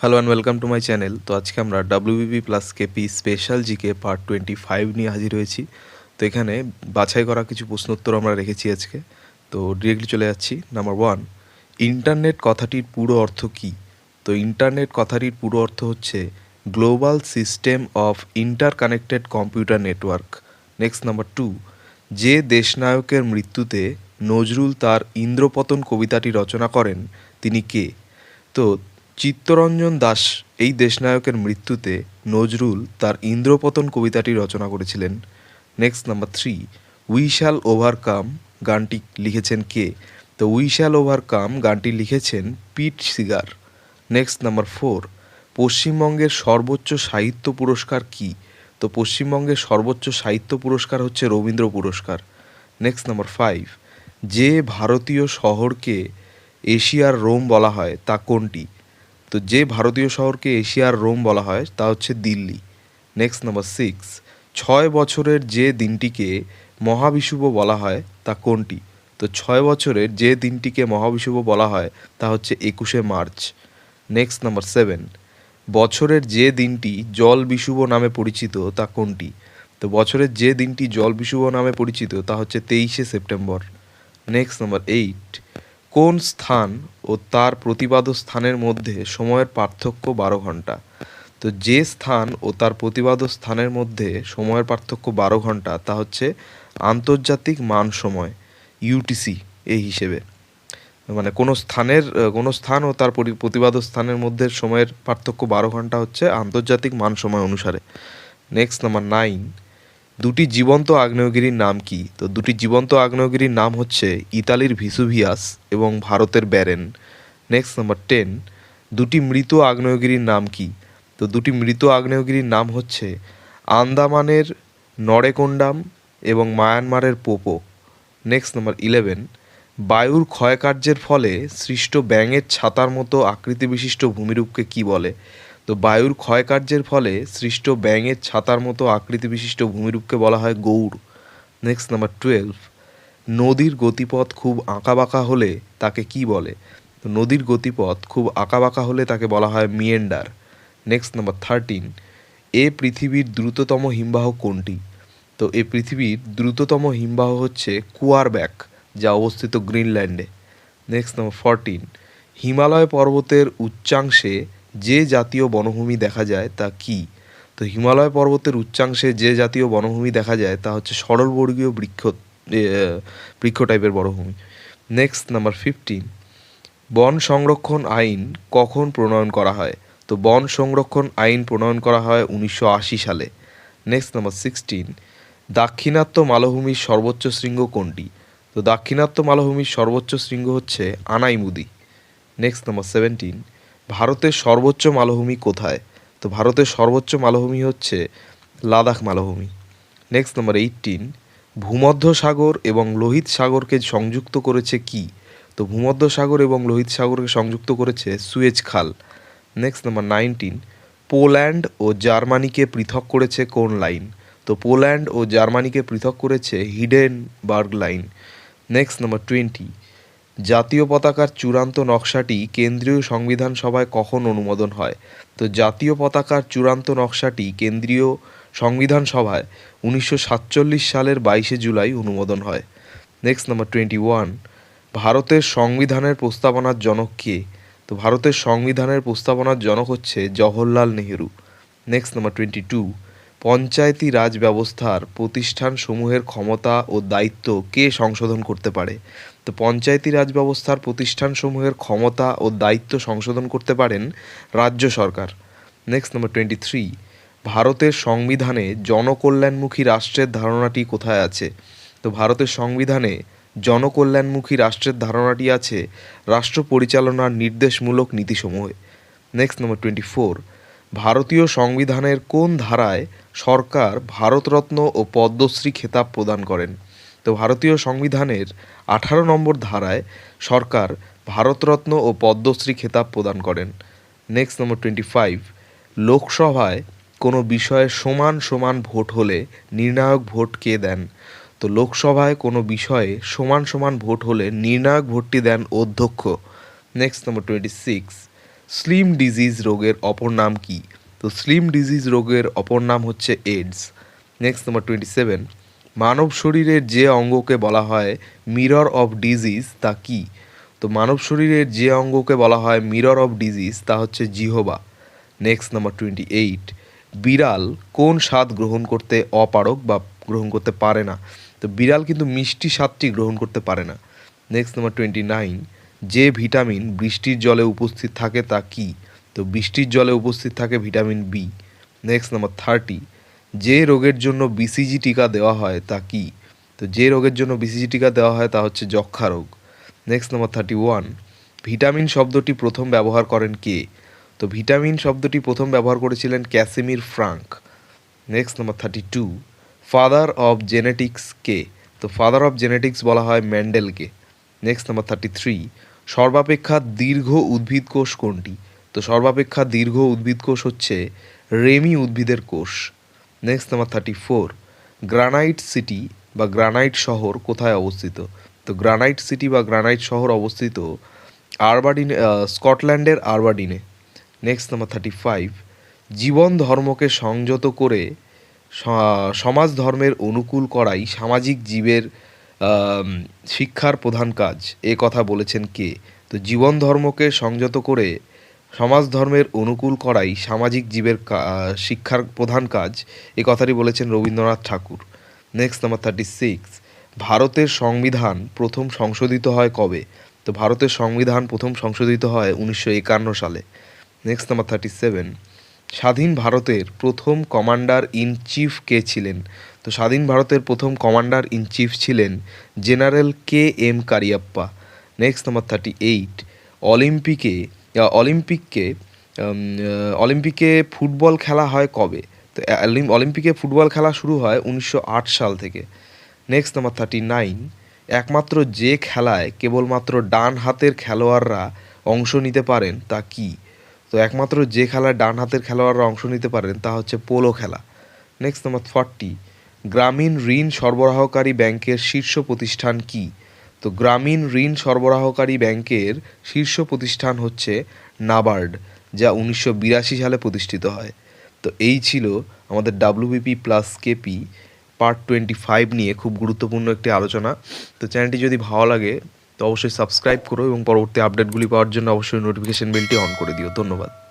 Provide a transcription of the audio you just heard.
Hello and welcome to my channel তো আজকে আমরা WBP plus KP special GK part twenty five নিয়ে হাজির হয়েছি। তো এখানে বাছাই করা কিছু প্রশ্নোত্তর আমরা রেখেছি আজকে। তো ডিরেক্টলি চলে যাচ্ছি। নাম্বার ওয়ান ইন্টারনেট কথাটির পুরো অর্থ কী? তো ইন্টারনেট কথাটির পুরো অর্থ হচ্ছে global system of interconnected computer network next number two যে দেশনায়কের মৃত্যুতে নজরুল তার ইন্দ্রপতন কবিতাটি রচনা করেন, তিনি কে? তো চিত্তরঞ্জন দাস এই দেশনায়কের মৃত্যুতে নজরুল তার ইন্দ্রপতন কবিতাটি রচনা করেছিলেন। Next number three we shall overcome গানটি লিখেছেন কে? তো উই শ্যাল ওভারকাম গানটি লিখেছেন Pete Seeger. Next number four পশ্চিমবঙ্গের সর্বোচ্চ সাহিত্য পুরস্কার কি? তো পশ্চিমবঙ্গের সর্বোচ্চ সাহিত্য পুরস্কার হচ্ছে রবীন্দ্র পুরস্কার। নেক্সট নাম্বার ফাইভ যে ভারতীয় শহরকে এশিয়ার রোম বলা হয় তা কোনটি? তো যে ভারতীয় শহরকে এশিয়ার রোম বলা হয়, তা হচ্ছে দিল্লি। নেক্সট নাম্বার সিক্স ছয় বছরের যে দিনটিকে মহাবিষুব বলা হয়, তা কোনটি? তো ছয় বছরের যে দিনটিকে মহাবিষুব বলা হয়, তা হচ্ছে একুশে মার্চ। নেক্সট নাম্বার সেভেন বছরের যে দিনটি জল বিষুব নামে পরিচিত, তা কোনটি? তো বছরের যে দিনটি জল বিষুব নামে পরিচিত, তা হচ্ছে তেইশে সেপ্টেম্বর। নেক্সট নাম্বার এইট কোন স্থান ও তার প্রতিবাদ স্থানের মধ্যে সময়ের পার্থক্য বারো ঘণ্টা? তো যে স্থান ও তার প্রতিবাদ স্থানের মধ্যে সময়ের পার্থক্য বারো ঘণ্টা, তা হচ্ছে আন্তর্জাতিক মান সময় ইউটিসি এই হিসেবে। মানে কোনো স্থানের, কোনো স্থান ও তার পরি- প্রতিবাদ স্থানের মধ্যে সময়ের পার্থক্য বারো ঘণ্টা হচ্ছে আন্তর্জাতিক মান সময় অনুসারে। নেক্সট নাম্বার নাইন দুটি জীবন্ত আগ্নেয়গিরির নাম কি? তো দুটি জীবন্ত আগ্নেয়গিরির নাম হচ্ছে ইতালির ভিসুভিয়াস এবং ভারতের ব্যারেন। নেক্সট নাম্বার টেন দুটি মৃত আগ্নেয়গিরির নাম কি? তো দুটি মৃত আগ্নেয়গিরির নাম হচ্ছে আন্দামানের নড়েকোন্ডাম এবং মায়ানমারের পোপো। নেক্সট নাম্বার ইলেভেন বায়ুর ক্ষয়কার্যের ফলে সৃষ্ট ব্যাঙের ছাতার মতো আকৃতি বিশিষ্ট ভূমিরূপকে কি বলে? তো বায়ুর ক্ষয়কার্যের ফলে সৃষ্ট ব্যাঙের ছাতার মতো আকৃতি বিশিষ্ট ভূমিরূপকে বলা হয় গৌড়। নেক্সট নাম্বার টুয়েলভ নদীর গতিপথ খুব আঁকাবাঁকা হলে তাকে কি বলে? তো নদীর গতিপথ খুব আঁকাবাঁকা হলে তাকে বলা হয় মিয়েন্ডার। নেক্সট নাম্বার থার্টিন এ পৃথিবীর দ্রুততম হিমবাহ কোনটি? তো এ পৃথিবীর দ্রুততম হিমবাহ হচ্ছে কুয়ারব্যাক, যা অবস্থিত গ্রিনল্যান্ডে। নেক্সট নাম্বার ফরটিন হিমালয় পর্বতের উচ্চাংশে যে জাতীয় বনভূমি দেখা যায় তা কি? তো হিমালয় পর্বতের উচ্চাংশে যে জাতীয় বনভূমি দেখা যায় তা হচ্ছে সরলবর্গীয় বৃক্ষ বৃক্ষ টাইপের বনভূমি। নেক্সট নাম্বার ফিফটিন বন সংরক্ষণ আইন কখন প্রণয়ন করা হয়? তো বন সংরক্ষণ আইন প্রণয়ন করা হয় উনিশশো আশি সালে। নেক্সট নাম্বার সিক্সটিন দাক্ষিণাত্য মালভূমির সর্বোচ্চ শৃঙ্গ কোনটি? তো দাক্ষিণাত্য মালভূমির সর্বোচ্চ শৃঙ্গ হচ্ছে আনাইমুদি। নেক্সট নাম্বার সেভেন্টিন ভারতের সর্বোচ্চ মালভূমি কোথায়? তো ভারতের সর্বোচ্চ মালভূমি হচ্ছে লাদাখ মালভূমি। নেক্সট নাম্বার এইটিন ভূমধ্য সাগর এবং লোহিত সাগরকে সংযুক্ত করেছে কি? তো ভূমধ্য সাগর এবং লোহিত সাগরকে সংযুক্ত করেছে সুয়েজ খাল। নেক্সট নাম্বার নাইনটিন পোল্যান্ড ও জার্মানিকে পৃথক করেছে কোন লাইন? তো পোল্যান্ড ও জার্মানিকে পৃথক করেছে Hindenburg line. Next number twenty জাতীয় পতাকার চূড়ান্ত নকশাটি কেন্দ্রীয় সংবিধান সভায় কখন অনুমোদন হয়? তো জাতীয় পতাকার চূড়ান্ত নকশাটি কেন্দ্রীয় সংবিধান সভায় উনিশশো সাতচল্লিশ সালের বাইশে জুলাই অনুমোদন হয়। নেক্সট নাম্বার টোয়েন্টি ওয়ান ভারতের সংবিধানের প্রস্তাবনার জনক কে? তো ভারতের সংবিধানের প্রস্তাবনার জনক হচ্ছে Jawaharlal Nehru. Next number twenty two Panchayati Raj ব্যবস্থার প্রতিষ্ঠান সমূহের ক্ষমতা ও দায়িত্ব কে সংশোধন করতে পারে? তো পঞ্চায়েতি রাজ ব্যবস্থার প্রতিষ্ঠানসমূহের ক্ষমতা ও দায়িত্ব সংশোধন করতে পারেন রাজ্য সরকার। নেক্সট নাম্বার টোয়েন্টি থ্রি ভারতের সংবিধানে জনকল্যাণমুখী রাষ্ট্রের ধারণাটি কোথায় আছে? তো ভারতের সংবিধানে জনকল্যাণমুখী রাষ্ট্রের ধারণাটি আছে রাষ্ট্র পরিচালনার নির্দেশমূলক নীতিসমূহে। নেক্সট নাম্বার টোয়েন্টি ফোর ভারতীয় সংবিধানের কোন ধারায় সরকার ভারতরত্ন ও পদ্মশ্রী খেতাব প্রদান করেন? তো ভারতীয় সংবিধানের আঠারো নম্বর ধারায় সরকার ভারতরত্ন ও পদ্মশ্রী খেতাব প্রদান করেন। নেক্সট নম্বর টোয়েন্টি ফাইভ লোকসভায় কোনো বিষয়ে সমান সমান ভোট হলে নির্ণায়ক ভোট কে দেন? তো লোকসভায় কোনো বিষয়ে সমান সমান ভোট হলে নির্ণায়ক ভোটটি দেন অধ্যক্ষ। Next number twenty six slim disease রোগের অপর নাম কি? তো স্লিম ডিজিজ রোগের অপর নাম হচ্ছে AIDS next, number twenty seven মানব শরীরের যে অঙ্গকে বলা হয় মিরর অফ ডিজিজ, তা কি? তো মানব শরীরের যে অঙ্গকে বলা হয় মিরর অফ ডিজিজ, তা হচ্ছে জিহবা। নেক্সট, নাম্বার টোয়েন্টি এইট বিড়াল কোন স্বাদ গ্রহণ করতে অপারক বা গ্রহণ করতে পারে না? তো বিড়াল কিন্তু মিষ্টি স্বাদটি গ্রহণ করতে পারে না। নেক্সট, নাম্বার টোয়েন্টি নাইন যে ভিটামিন বৃষ্টির জলে উপস্থিত থাকে তা কি? তো বৃষ্টির জলে উপস্থিত থাকে vitamin B. Next number thirty যে রোগের জন্য বিসিজি টিকা দেওয়া হয় তা কি? তো যে রোগের জন্য বিসিজি টিকা দেওয়া হয় তা হচ্ছে যক্ষা রোগ। Next number thirty one vitamin শব্দটি প্রথম ব্যবহার করেন কে? তো ভিটামিন শব্দটি প্রথম ব্যবহার করেছিলেন Casimir Funk. Next number thirty two father of genetics কে? তো ফাদার অফ জেনেটিক্স বলা হয় ম্যান্ডেলকে। নেক্সট নাম্বার থার্টি থ্রি সর্বাপেক্ষা দীর্ঘ উদ্ভিদ কোষ কোনটি? তো সর্বাপেক্ষা দীর্ঘ উদ্ভিদ কোষ হচ্ছে রেমি উদ্ভিদের কোষ। Next number thirty four granite city বা গ্রানাইট শহর কোথায় অবস্থিত? তো গ্রানাইট সিটি বা গ্রানাইট শহর অবস্থিত আরবাডিনে স্কটল্যান্ডের আরবাডিনে। নেক্সট নাম্বার থার্টি ফাইভ জীবন ধর্মকে সংযত করে সমাজ ধর্মের অনুকূল করাই সামাজিক জীবের শিক্ষার প্রধান কাজ, এ কথা বলেছেন কে? তো জীবন ধর্মকে সংযত করে সমাজ ধর্মের অনুকূল করাই সামাজিক জীবের শিক্ষার প্রধান কাজ, এ কথাটি বলেছেন Rabindranath Tagore. Next number thirty six ভারতের সংবিধান প্রথম সংশোধিত হয় কবে? তো ভারতের সংবিধান প্রথম সংশোধিত হয় উনিশশো একান্ন সালে। নেক্সট নাম্বার থার্টি সেভেন স্বাধীন ভারতের প্রথম কমান্ডার ইন চিফ কে ছিলেন? তো স্বাধীন ভারতের প্রথম কমান্ডার ইন চিফ ছিলেন general K M Cariappa. Next number thirty eight অলিম্পিকে অলিম্পিককে অলিম্পিকে ফুটবল খেলা হয় কবে? তো অলিম্পিকে ফুটবল খেলা শুরু হয় উনিশশো আট সাল থেকে। নেক্সট নাম্বার থার্টি নাইন একমাত্র যে খেলায় কেবলমাত্র ডান হাতের খেলোয়াড়রা অংশ নিতে পারেন তা কি? তো একমাত্র যে খেলায় ডান হাতের খেলোয়াড়রা অংশ নিতে পারেন তা হচ্ছে পোলো খেলা। নেক্সট নাম্বার ফর্টি গ্রামীণ ঋণ সরবরাহকারী ব্যাংকের শীর্ষ প্রতিষ্ঠান কি? তো গ্রামীণ ঋণ সরবরাহকারী ব্যাংকের শীর্ষ প্রতিষ্ঠান হচ্ছে নাবার্ড, যা উনিশশো বিরাশি সালে প্রতিষ্ঠিত হয়। তো এই ছিল আমাদের WBP plus KP part twenty five নিয়ে খুব গুরুত্বপূর্ণ একটি আলোচনা। তো চ্যানেলটি যদি ভালো লাগে তো অবশ্যই সাবস্ক্রাইব করো এবং পরবর্তী আপডেটগুলি পাওয়ার জন্য অবশ্যই নোটিফিকেশন বেলটি অন করে দিও। ধন্যবাদ।